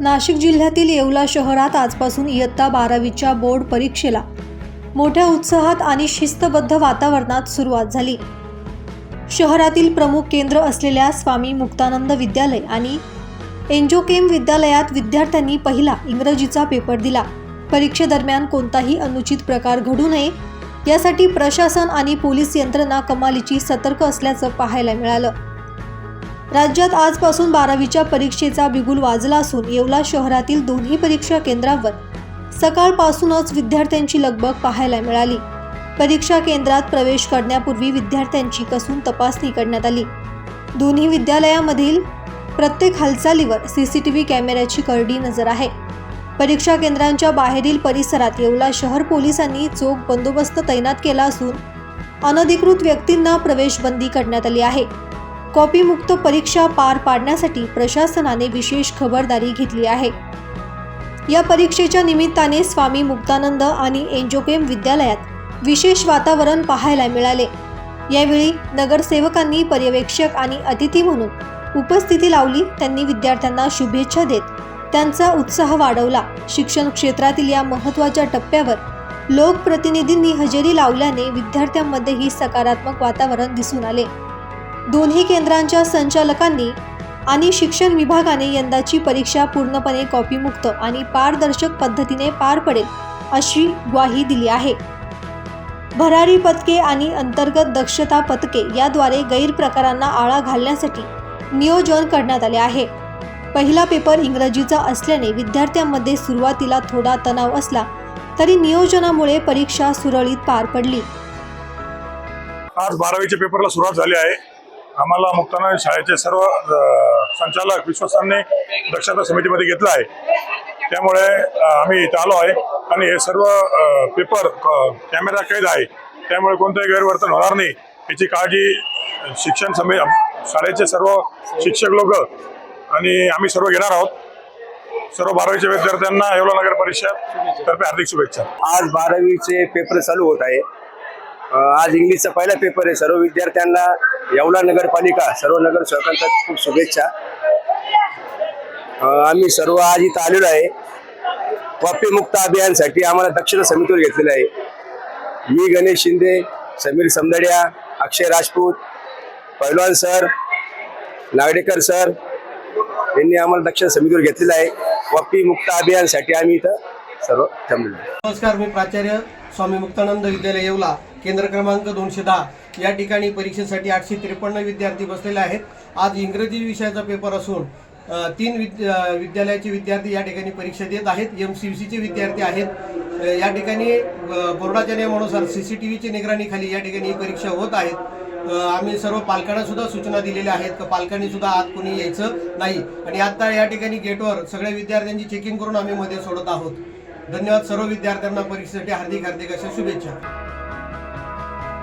नाशिक जिल्ह्यातील येवला शहरात आजपासून इयत्ता बारावीच्या बोर्ड परीक्षेला मोठ्या उत्साहात आणि शिस्तबद्ध वातावरणात सुरुवात झाली. शहरातील प्रमुख केंद्र असलेल्या स्वामी मुक्तानंद विद्यालय आणि एन्जोकेम विद्यालयात विद्यार्थ्यांनी पहिला इंग्रजीचा पेपर दिला. परीक्षेदरम्यान कोणताही अनुचित प्रकार घडू नये यासाठी प्रशासन आणि पोलीस यंत्रणा कमालीची सतर्क असल्याचं पाहायला मिळालं. राज्यात आजपासून बारावीच्या परीक्षेचा बिगुल वाजला असून येवला शहरातील दोन्ही परीक्षा केंद्रांवर सकाळपासूनच विद्यार्थ्यांची लगबग पाहायला मिळाली. परीक्षा केंद्रात प्रवेश करण्यापूर्वी विद्यार्थ्यांची कसून तपासणी करण्यात आली. दोन्ही विद्यालयामधील प्रत्येक हालचालीवर सी सी टी व्ही कॅमेऱ्याची करडी नजर आहे. परीक्षा केंद्रांच्या बाहेरील परिसरात येवला शहर पोलिसांनी चोख बंदोबस्त तैनात केला असून अनधिकृत व्यक्तींना प्रवेश बंदी करण्यात आली आहे. कॉपीमुक्त परीक्षा पार पाडण्यासाठी प्रशासनाने विशेष खबरदारी घेतली आहे. या परीक्षेच्या निमित्ताने स्वामी मुक्तानंद आणि एन्जोकेम विद्यालयात विशेष वातावरण पाहायला मिळाले. यावेळी नगरसेवकांनी पर्यवेक्षक आणि अतिथी म्हणून उपस्थिती लावली त्यांनी विद्यार्थ्यांना शुभेच्छा देत त्यांचा उत्साह वाढवला. शिक्षण क्षेत्रातील या महत्त्वाच्या टप्प्यावर लोकप्रतिनिधींनी हजेरी लावल्याने विद्यार्थ्यांमध्येही सकारात्मक वातावरण दिसून आले. दोन्ही केंद्रांच्या संचालकांनी आणि शिक्षण विभागाने यंदाची परीक्षा पूर्णपणे कॉपीमुक्त आणि पारदर्शक पद्धतीने पार पडेल अशी ग्वाही दिली आहे. भरारी पथके आणि अंतर्गत दक्षता पथके याद्वारे गैरप्रकारांना आळा घालण्यासाठी नियोजन करण्यात आले आहे. पहिला पेपर इंग्रजीचा असल्याने विद्यार्थ्यांमध्ये सुरुवातीला थोडा तणाव असला तरी नियोजनामुळे परीक्षा सुरळीत पार पडली. आज बारावीच्या पेपरला सुरुवात झाली आहे. आम्हाला मुक्ताना शाळेचे सर्व संचालक विश्वासांनी दक्षता समितीमध्ये घेतलं आहे. त्यामुळे आम्ही इथं आलो आहे आणि हे सर्व पेपर कॅमेरा कैद आहे. त्यामुळे कोणतंही गैरवर्तन होणार नाही. याची काळजी शिक्षण समिती शाळेचे सर्व शिक्षक लोक आणि आम्ही सर्व घेणार आहोत. सर्व बारावीच्या विद्यार्थ्यांना येवला नगर परिषद तर्फे हार्दिक शुभेच्छा. आज बारावीचे पेपर चालू होत आहे. आज इंग्लिशचा पहिला पेपर आहे. सर्व विद्यार्थ्यांना येवला नगरपालिका सर्व नगर नगरसेवकांचा खूप शुभेच्छा. आम्ही सर्व आज इथं आलेलो आहे. कॉपी मुक्त अभियानसाठी आम्हाला दक्षिण समितीवर घेतलेलं आहे. मी गणेश शिंदे समीर समदड्या अक्षय राजपूत पैलवान सर नागडेकर सर यांनी आम्हाला दक्षिण समितीवर घेतलेलं आहे. कॉपी मुक्त अभियानसाठी आम्ही इथं सर्व थांबलेलो नमस्कार मी प्राचार्य स्वामी मुक्तानंद विद्यालय येवला. केंद्र क्रमांक दोनशे दहा. या ठिकाणी परीक्षेसाठी आठशे त्रेपन्न विद्यार्थी बसलेले आहेत. आज इंग्रजी विषयाचा पेपर असून तीन विद्या विद्यालयाचे विद्यार्थी या ठिकाणी परीक्षा देत आहेत. एम सी सीचे विद्यार्थी आहेत. या ठिकाणी बोर्डाच्या नियमानुसार सी सी टी व्हीच्या निगराणीखाली या ठिकाणी ही परीक्षा होत आहेत. आम्ही सर्व पालकांना सुद्धा सूचना दिलेल्या आहेत. का पालकांनी सुद्धा आत कोणी यायचं नाही. आणि आता या ठिकाणी गेटवर सगळ्या विद्यार्थ्यांची चेकिंग करून आम्ही मध्ये सोडत आहोत. धन्यवाद सर्व विद्यार्थ्यांना परीक्षेसाठी हार्दिक हार्दिक अशा शुभेच्छा.